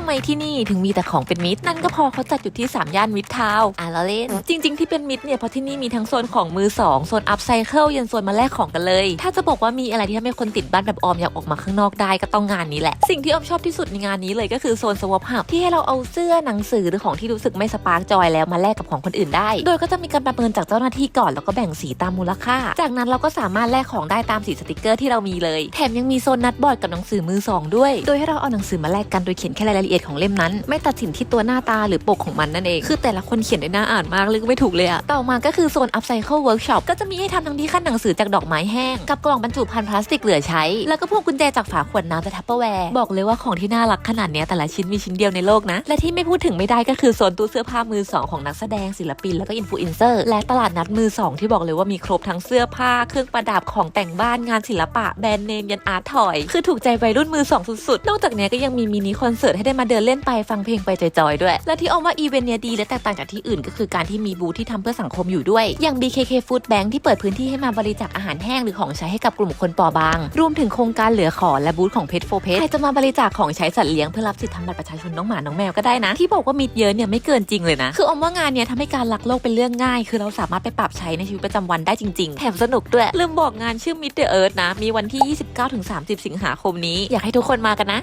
ำไมที่นี่ถึงมีแต่ของเป็นมิตร นั่นก็เพอเขาจัดอยู่ที่ 3 ย่านมิตรทาวอะเราเล่น จริง ๆ ที่เป็นมิตรเนี่ยเพราะที่นี่มีทั้งโซนของมือสองโซนอัพไซเคิลยันโซนมาแลกของกันเลย ถ้าจะบอกว่ามีอะไรที่ทำให้คนติดบ้านแบบออมอยากออกมาข้างนอกได้ก็ต้องงานนี้แหละ สิ่งที่ออมชอบที่สุดในงานนี้เลยก็คือโซนสวอปหับที่ให้เราเอาเสื้อหนังสือหรือของที่รู้สึกไม่สปาร์กจอยแล้วมาแลกกับของคนอื่นได้ โดยก็จะมีการประเมินจากเจ้าหน้าที่ก่อนแล้วก็แบ่งสีตามมูลค่า จากนั้นเราก็สามารถแลกของได้ตามสีสติกเกอร์ที่เรามีเลย แถมยังมีโซนนัดบอร์ดกับหนังสือมือสองด้วย โดยให้เราเอาหนังสือมาแลกกันโดยเขียนแค่รายละเอียดของเล่มนั้น ไม่ตัดสินที่ตัวหน้าตาหรือปกของมันนั่นเอง คือแต่ละคนเขียนได้น่าอ่านมากเลยก็ไม่ถูกเลยอะต่อมาก็คือโซน Upcycle Workshop ก็จะมีให้ทำทั้งที่ขั้นหนังสือจากดอกไม้แห้ง กับกล่องบรรจุภัณฑ์พลาสติกเหลือใช้ แล้วก็พวกกุญแจจากฝาขวดน้ำและทัพเปอร์แวร์บอกเลยว่าของที่น่ารักขนาดนี้แต่ละชิ้นมีชิ้นเดียวในโลกนะ และที่ไม่พูดถึงไม่ได้ก็คือโซนตู้เสื้อผ้ามือสองของนักแสดงศิลปินแล้วก็อินฟลูเอนเซอร์และตลาดนัดมือสองที่บอกเลยว่ามีครบทั้งเสื้อผ้าเครื่องประดับของแต่งบ้านงานศิลปะแบรนด์เนมยันอาร์ตทอย คือถูกใจวัยรุ่นมือสองสุดๆนอกจากนี้ก็ยังมีมินิคอนเสิร์ตให้ได้มาเดินเล่นไปฟังเพลงไปจอยๆด้วย และที่ออมว่าอีเวนต์เนี้ยดีและแตกต่างจากที่อื่นก็คือการที่มีบูธที่ทำเพื่อสังคมอยู่ด้วย อย่าง BKK Food Bank ที่เปิดพื้นที่ให้มาบริจาคอาหารแห้งหรือของใช้ให้กับกลุ่มคนปราะบาง รวมถึงโครงการเหลือขอและบูธของ Pet for Pet ใครจะมาบริจาคของใช้สัตว์เลี้ยงเพื่อรับสิทธิ์ทำบัตรประชาชนน้องหมาน้องแมวก็ได้นะ ที่บอกว่ามีเยอะเนี่ยไม่เกินจริงเลยนะ คือออมว่างานเนี้ยทำให้การรักโลกเป็นเรื่องง่าย คือเราสามารถไปปรับใช้ในชีวิตประจำวันได้จริง ๆ แถมสนุกด้วย ลืมบอกงานชื่อ Meet the Earth นะ มีวันที่ 29-30 สิงหาคมนี้ อยากให้ทุกคนมากันนะ